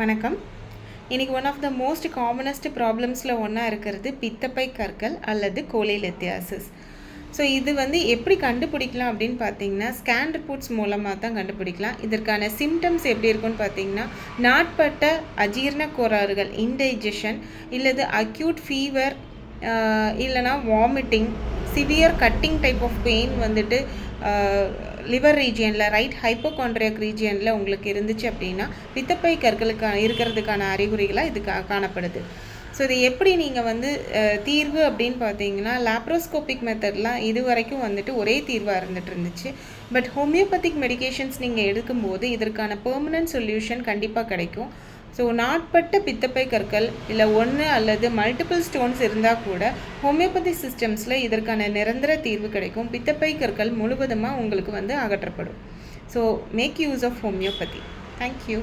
வணக்கம். இன்றைக்கி one of the most commonest ப்ராப்ளம்ஸில் ஒன்றா இருக்கிறது பித்தப்பை கற்கள் அல்லது கோலிலெத்தியாசிஸ் ஸோ இது வந்து எப்படி கண்டுபிடிக்கலாம் அப்படின்னு பார்த்தீங்கன்னா ஸ்கேன் ரிப்போர்ட்ஸ் மூலமாக தான் கண்டுபிடிக்கலாம். இதற்கான சிம்டம்ஸ் எப்படி இருக்கும்னு பார்த்தீங்கன்னா நாட்பட்ட அஜீரண கோளாறுகள் இன்டைஜஷன் இல்லது அக்யூட் ஃபீவர் இல்லைனா vomiting severe cutting type of pain வந்துட்டு லிவர் ரீஜியனில் ரைட் ஹைப்போகாண்ட்ரியாக் ரீஜியனில் உங்களுக்கு இருந்துச்சு அப்படின்னா பித்தப்பை கற்களுக்கான இருக்கிறதுக்கான அறிகுறிகளாக இது கா காணப்படுது. ஸோ இது எப்படி நீங்கள் வந்து தீர்வு அப்படின்னு பார்த்தீங்கன்னா லாப்ரோஸ்கோபிக் மெத்தட்லாம் இது வரைக்கும் வந்துட்டு ஒரே தீர்வாக இருந்துட்டு இருந்துச்சு. பட் ஹோமியோபதிக் மெடிகேஷன்ஸ் நீங்கள் எடுக்கும்போது இதற்கான பெர்மனன்ட் சொல்யூஷன் கண்டிப்பாக கிடைக்கும். ஸோ நாட்பட்ட பித்தப்பை கற்கள் இல்லை ஒன்று அல்லது மல்டிபிள் ஸ்டோன்ஸ் இருந்தால் கூட ஹோமியோபதி சிஸ்டம்ஸில் இதற்கான நிரந்தர தீர்வு கிடைக்கும். பித்தப்பை கற்கள் முழுவதுமாக உங்களுக்கு வந்து அகற்றப்படும். So make use of homeopathy thank you